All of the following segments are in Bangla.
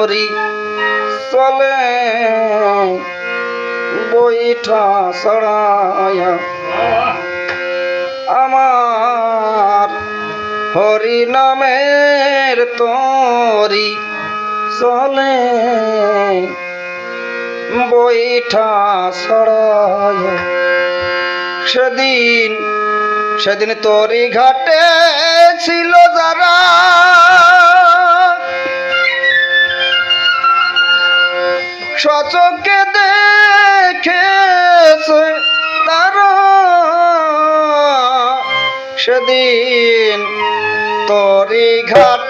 মরি চলে বৈঠা সড়ায়া আমার হরি নামের তরি, চলে বৈঠা সড়ায়া সেদিন সেদিন তরি ঘাটে ছিল যারা। সচকে দেখেছে তারা। সেদিন তরি ঘাট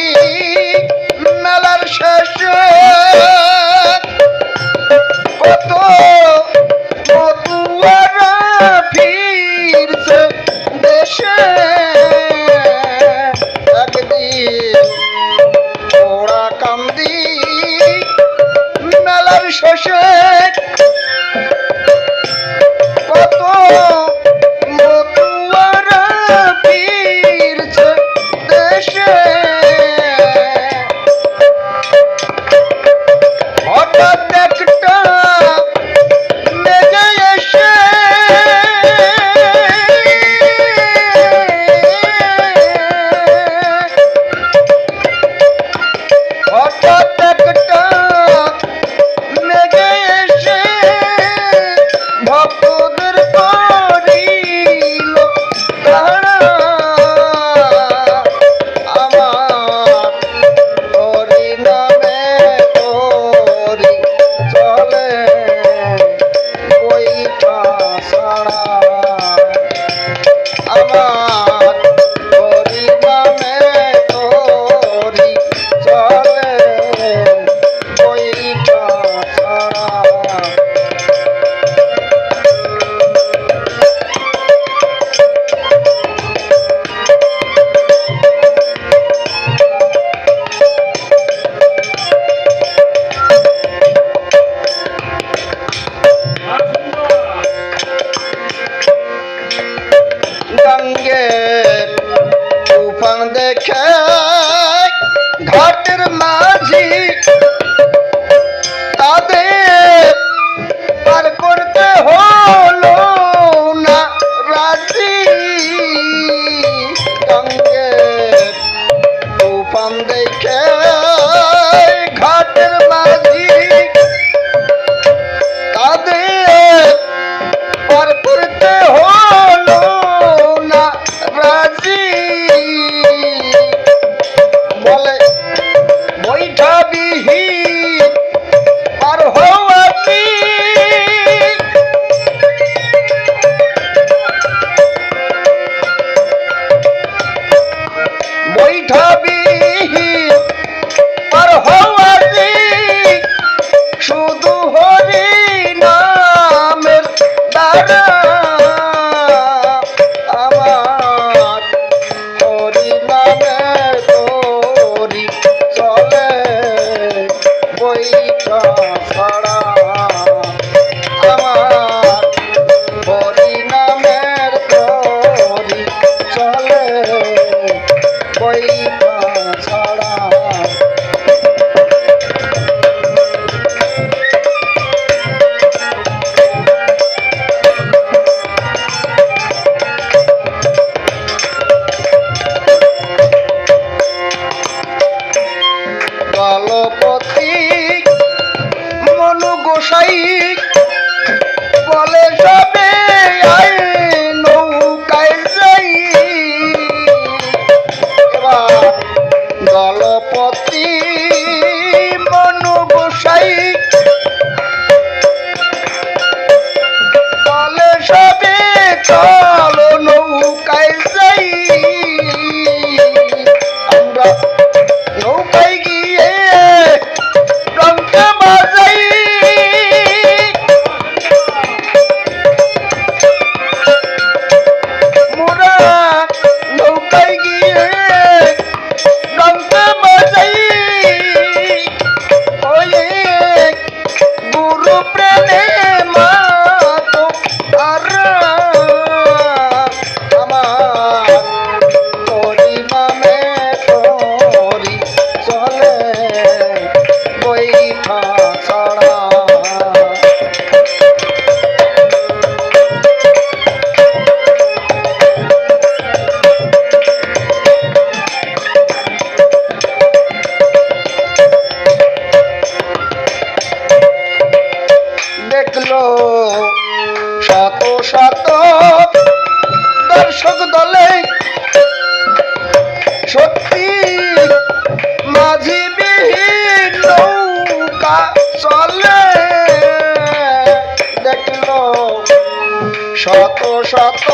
শত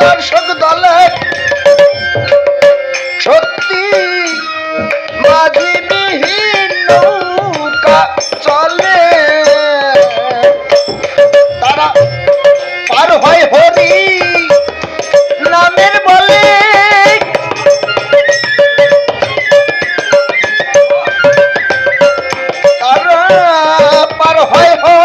দর্শক দলে সত্যি মাঝি নৌকা চলে। তারা পার হয় হরি নামের বলে। তারা পার হয় হরি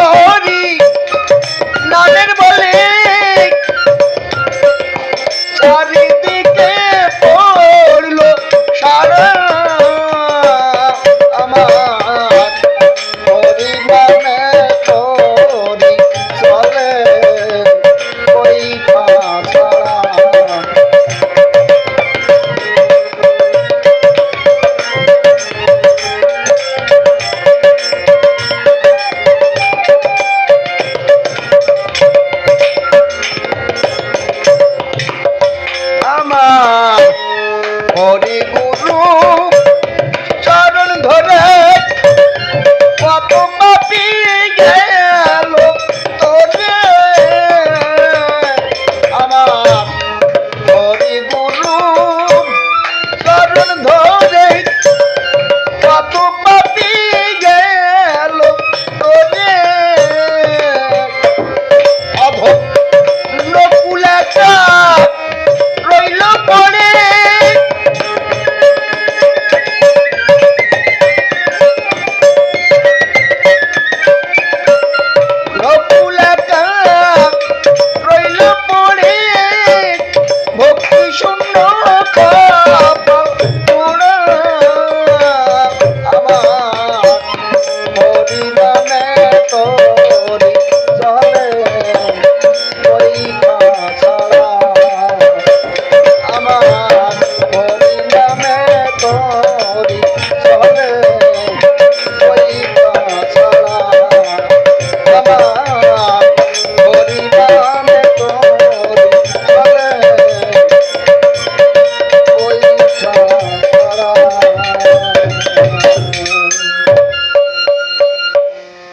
Allah.